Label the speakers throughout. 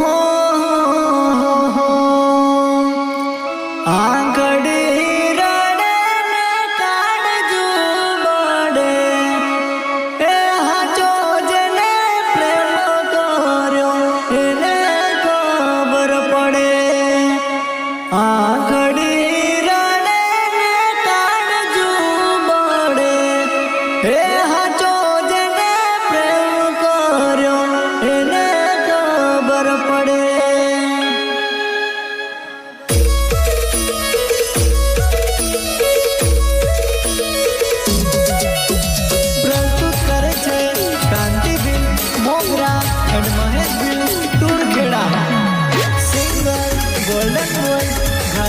Speaker 1: home.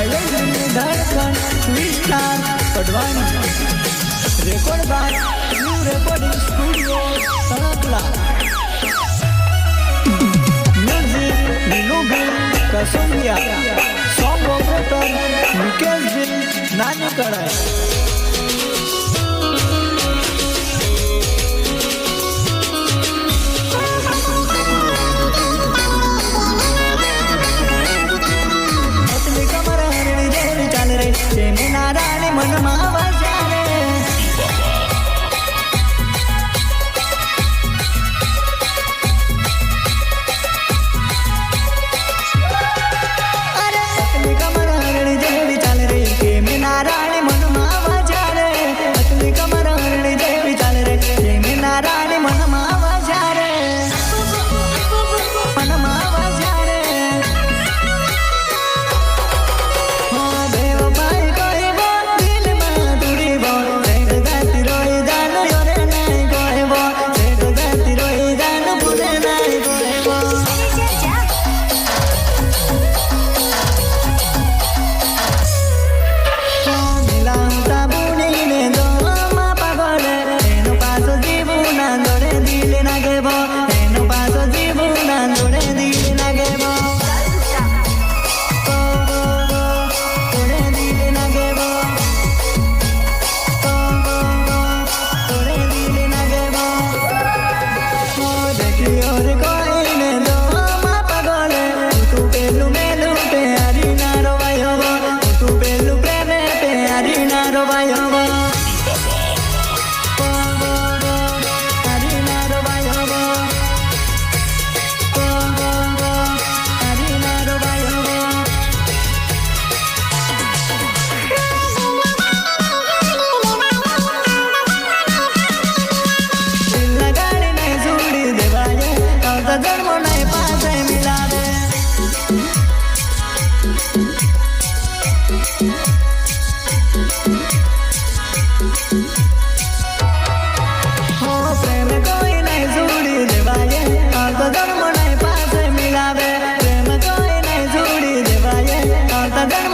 Speaker 1: સાયલેન્ટની ધડકન વિસ્તાર કડવાની રેકોર્ડ બાદ ન્યુ રેકોર્ડિંગ સ્ટુડિયો. સણકલા મ્યુઝિક નીલુબિલ કસુંબિયા સોંગ ઓપરેટર મુકેશબિલ નાની કળાઈ 干嘛？and then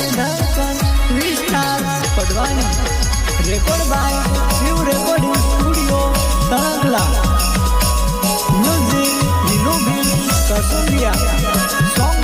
Speaker 1: કન્સ્ટ્રક્શન પડવાની રેકોર્ડ બાય રેકોર્ડિંગ. સ્ટુડિયો તરંગલા મ્યુઝિક નીલુબેન કસુરિયા song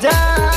Speaker 1: Yeah.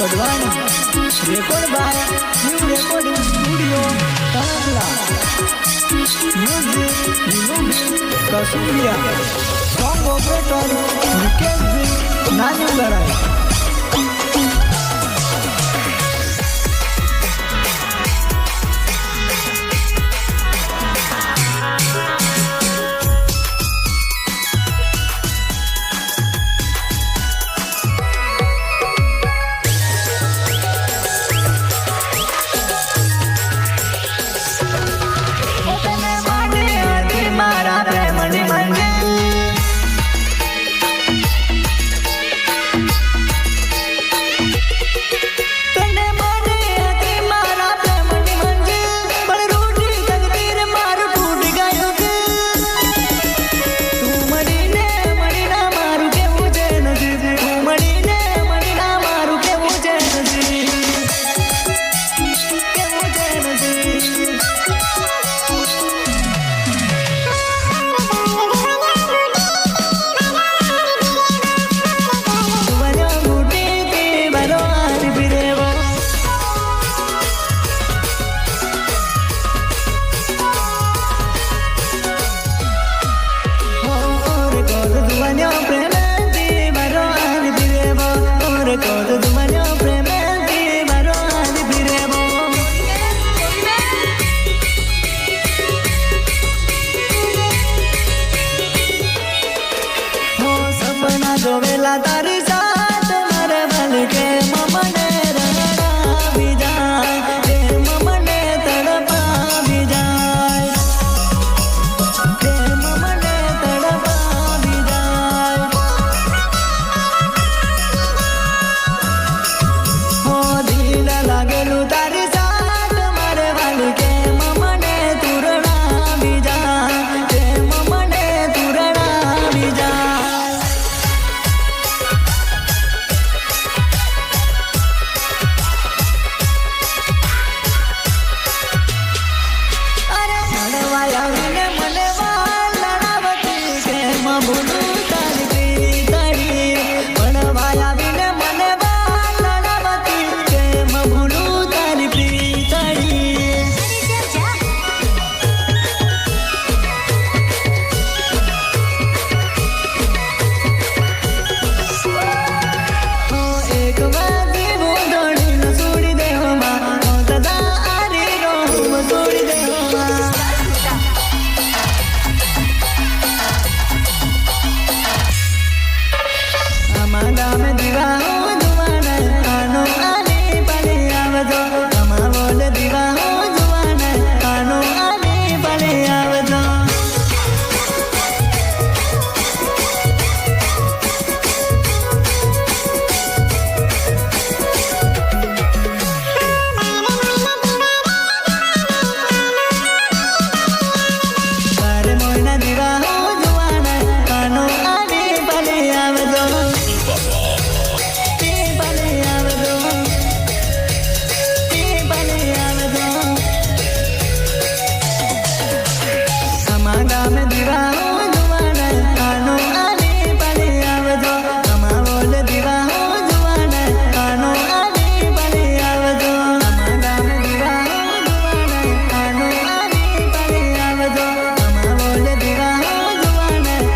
Speaker 1: Kadvani record by new recording studio તણકલા music renovation કસુરિયા સોંગ ઓપરેટર મુકેશજી નાની ગરાય